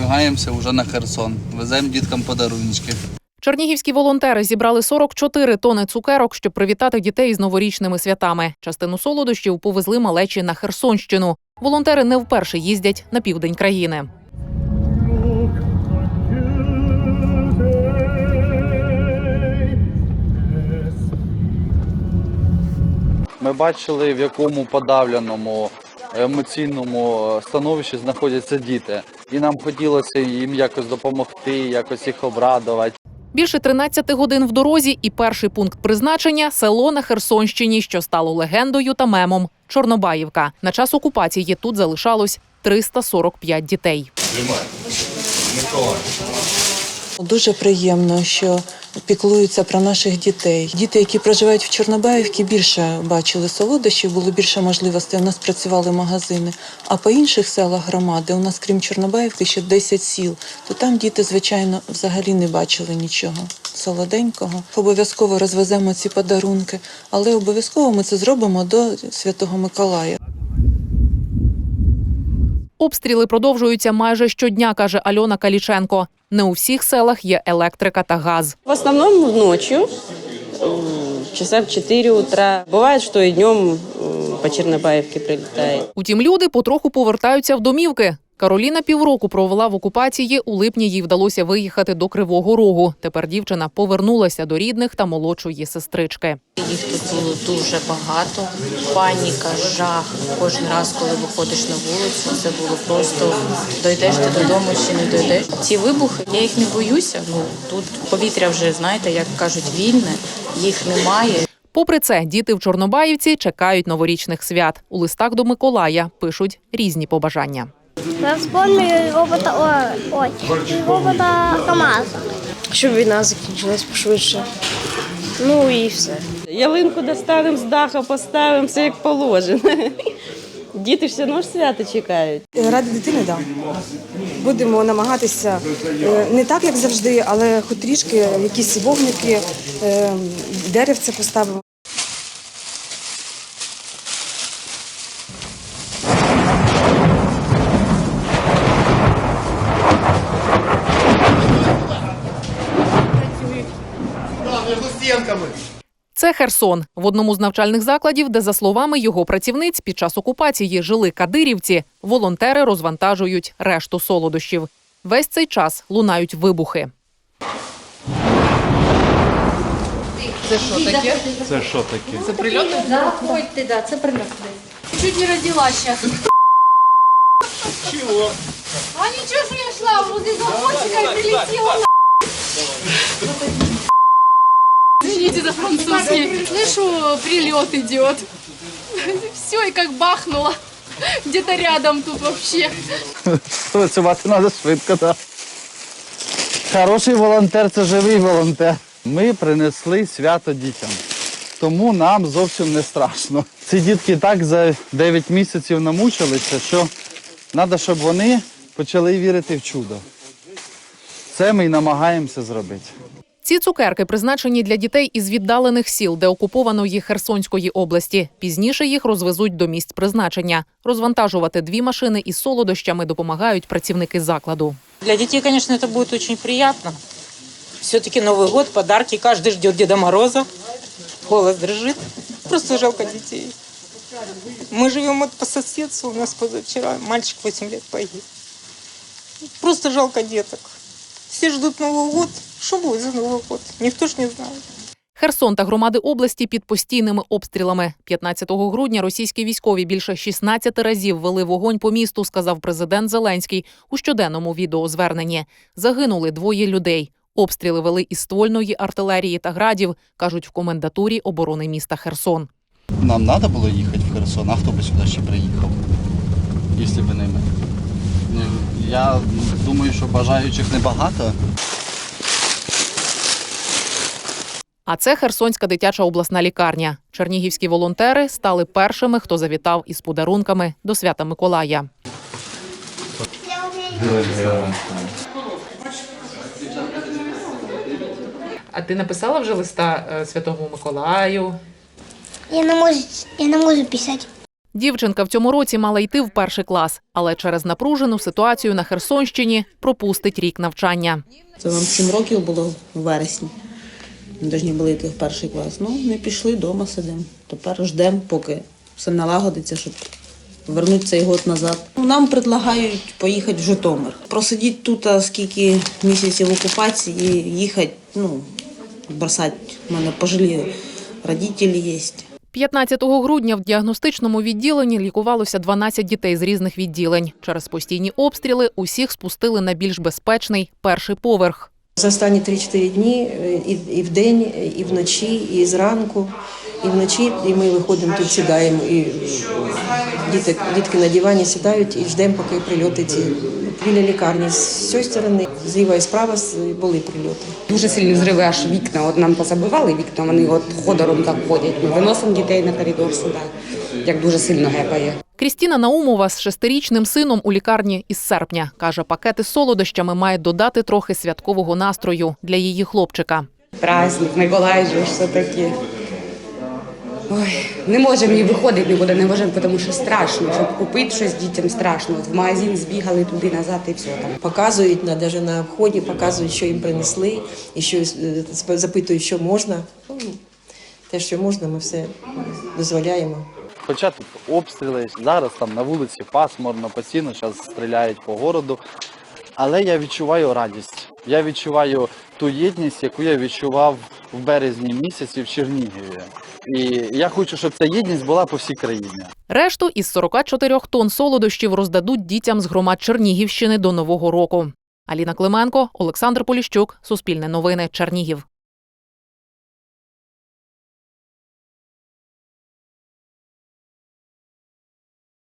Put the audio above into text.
Видвигаємося вже на Херсон. Веземо діткам подарунки. Чернігівські волонтери зібрали 44 тони цукерок, щоб привітати дітей з новорічними святами. Частину солодощів повезли малечі на Херсонщину. Волонтери не вперше їздять на південь країни. Ми бачили, в якому подавленому емоційному становищі знаходяться діти. І нам хотілося їм якось допомогти, якось їх обрадувати. Більше 13 годин в дорозі, і перший пункт призначення село на Херсонщині, що стало легендою та мемом Чорнобаївка. На час окупації тут залишалось 345 дітей. Дуже приємно, що піклуються про наших дітей. Діти, які проживають в Чорнобаївці, більше бачили солодощів, було більше можливостей. У нас працювали магазини. А по інших селах громади, у нас крім Чорнобаївки, ще 10 сіл. То там діти, звичайно, взагалі не бачили нічого солоденького. Обов'язково розвеземо ці подарунки, але обов'язково ми це зробимо до Святого Миколая. Обстріли продовжуються майже щодня, каже Альона Каліченко. Не у всіх селах є електрика та газ. В основному вночі, часа в 4 утра. Буває, що і днем по Чернобаївці прилітає. Утім, люди потроху повертаються в домівки. Кароліна півроку провела в окупації. У липні їй вдалося виїхати до Кривого Рогу. Тепер дівчина повернулася до рідних та молодшої сестрички. Їх тут було дуже багато. Паніка, жах. Кожен раз, коли виходиш на вулицю, це було просто дойдеш ти додому чи не дойдеш. Ці вибухи, я їх не боюся. Ну тут повітря вже знаєте, як кажуть, вільне, їх немає. Попри це, діти в Чорнобаївці чекають новорічних свят. У листах до Миколая пишуть різні побажання. Я вспомню робота ой, робота КАМАЗа. щоб війна закінчилась пошвидше. Ну і все. Ялинку достанемо з даха, поставимо, все як положено. Діти все одно ж свято чекають. Ради дитини, так. Будемо намагатися е, не так, як завжди, але хоч трішки якісь вогники, е, деревце поставимо. Це Херсон в одному з навчальних закладів, де, за словами його працівниць, під час окупації жили кадирівці. Волонтери розвантажують решту солодощів. Весь цей час лунають вибухи. Це що таке? Це що таке? Це прильоти? Заходьте, да, це прильот. Чуть не родила сейчас. Чего? А ничего, что я шла возле замочка и прилетела на... За французский. Слышу, прилет идет. Все, и как бахнуло. Где-то рядом тут вообще. Працювати треба швидко, так. Хороший волонтер це живий волонтер. Ми принесли свято дітям. Тому нам зовсім не страшно. Ці дітки так за 9 місяців намучилися, що треба, щоб вони почали вірити в чудо. Це ми й намагаємося зробити. Ці цукерки призначені для дітей із віддалених сіл, де окупованої Херсонської області. Пізніше їх розвезуть до місць призначення. Розвантажувати дві машини із солодощами допомагають працівники закладу. Для детей, конечно, это будет очень приятно. Все-таки Новый год, подарки, каждый ждет Деда Мороза. Голос дрожит. Просто жалко детей. Мы живем вот по соседству, у нас позавчера мальчик 8 лет погиб. Просто жалко деток. Все ждут Новый год. Что будет за Новый год? Никто ж не знает. Херсон та громади області під постійними обстрілами. 15 грудня російські військові більше 16 разів вели вогонь по місту, сказав президент Зеленський у щоденному відеозверненні. Загинули двоє людей. Обстріли вели із ствольної артилерії та градів, кажуть в комендатурі оборони міста Херсон. Нам треба було їхати в Херсон, а хто би сюди ще приїхав, якщо б не ми. Ну, Я думаю, що бажаючих небагато. А це Херсонська дитяча обласна лікарня. Чернігівські волонтери стали першими, хто завітав із подарунками до свята Миколая. А ти написала вже листа Святому Миколаю? Я не можу, я не можу писати. Дівчинка в цьому році мала йти в перший клас, але через напружену ситуацію на Херсонщині пропустить рік навчання. Це вам 7 років було в вересні. Ми повинні були йти перший клас. Ну, не пішли, вдома сидимо. Тепер ждемо, поки все налагодиться, щоб вернути цей год назад. Ну, Нам предлагають поїхати в Житомир. Просидіти тут скільки місяців окупації, їхати, ну, бросати. У мене пожилі родителі є. 15 грудня в діагностичному відділенні лікувалося 12 дітей з різних відділень. Через постійні обстріли усіх спустили на більш безпечний перший поверх. За останні 3-4 дні е, і, в день, і вночі, і зранку, і вночі, і ми виходимо тут, сідаємо, і діти, дітки на дивані сідають і ждемо, поки прильоти ці. Біля лікарні з цієї сторони, зліва і справа були прильоти. Дуже сильні зриви, аж вікна. От нам позабивали вікна, вони от ходором так ходять. Ми виносимо дітей на коридор сюди, як дуже сильно гепає. Крістіна Наумова з шестирічним сином у лікарні із серпня каже, пакети з солодощами має додати трохи святкового настрою для її хлопчика. Праздник, Миколай все таки. Ой, не можемо ні виходити нікуди, не можемо, тому що страшно. Щоб купити щось дітям страшно. От в магазин збігали туди назад і все там. Показують на навіть на вході, показують, що їм принесли, і що е, запитують, що можна. Ну, те, що можна, ми все дозволяємо. Хоча тут обстріли, зараз там на вулиці пасмурно, постійно зараз стріляють по городу. Але я відчуваю радість. Я відчуваю ту єдність, яку я відчував в березні місяці в Чернігові. І я хочу, щоб ця єдність була по всій країні. Решту із 44 тонн солодощів роздадуть дітям з громад Чернігівщини до Нового року. Аліна Клименко, Олександр Поліщук, Суспільне новини, Чернігів.